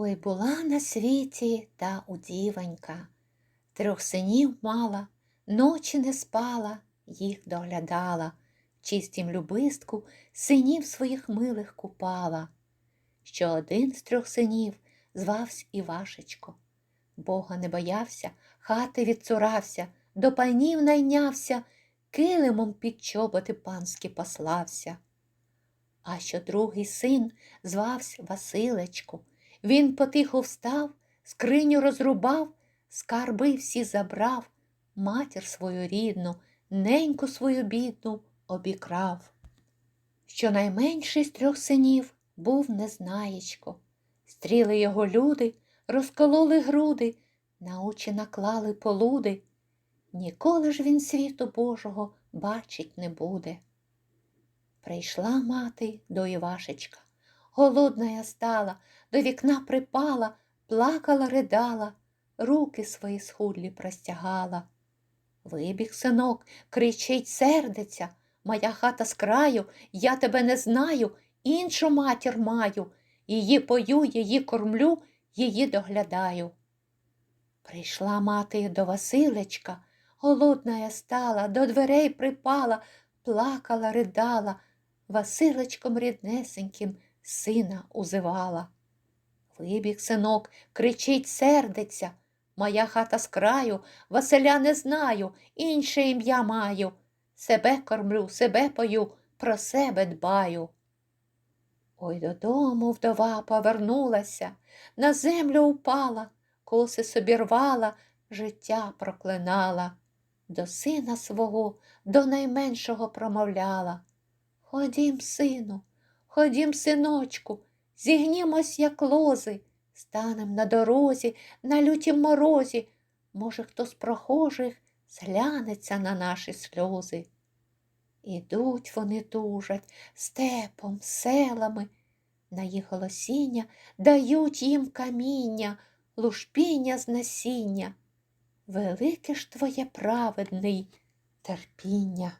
Ой була на світі та удівонька, трьох синів мала, ночі не спала, їх доглядала, чистім любистку синів своїх милих купала. Що один з трьох синів звався Івашечко. Бога не боявся, хати відцурався, до панів найнявся, килимом під чоботи панські послався. А що другий син звався Василечко, він потихо встав, скриню розрубав, скарби всі забрав, матір свою рідну, неньку свою бідну обікрав. Що найменший з трьох синів був незнаєчко. Стріли його люди, розкололи груди, на очі наклали полуди. Ніколи ж він світу Божого бачить не буде. Прийшла мати до Івашечка. Голодна я стала, до вікна припала, плакала, ридала, руки свої схудлі простягала. Вибіг синок, кричить, сердиться, моя хата з краю, я тебе не знаю, іншу матір маю, її пою, її кормлю, її доглядаю. Прийшла мати до Василечка, голодна я стала, до дверей припала, плакала, ридала, Василечком ріднесеньким сина узивала. Вибіг синок, кричить, сердиться. Моя хата з краю, Василя не знаю, інше ім'я маю. Себе кормлю, себе пою, про себе дбаю. Ой додому вдова повернулася, на землю упала, коси собі рвала, життя проклинала. До сина свого, до найменшого промовляла. Ходім, сину, ходім, синочку, зігнімось, як лози, станем на дорозі, на лютім морозі. Може, хто з прохожих зглянеться на наші сльози. Ідуть вони тужать степом, селами, на їх голосіння дають їм каміння, лушпіння з насіння. Велике ж твоє праведний терпіння.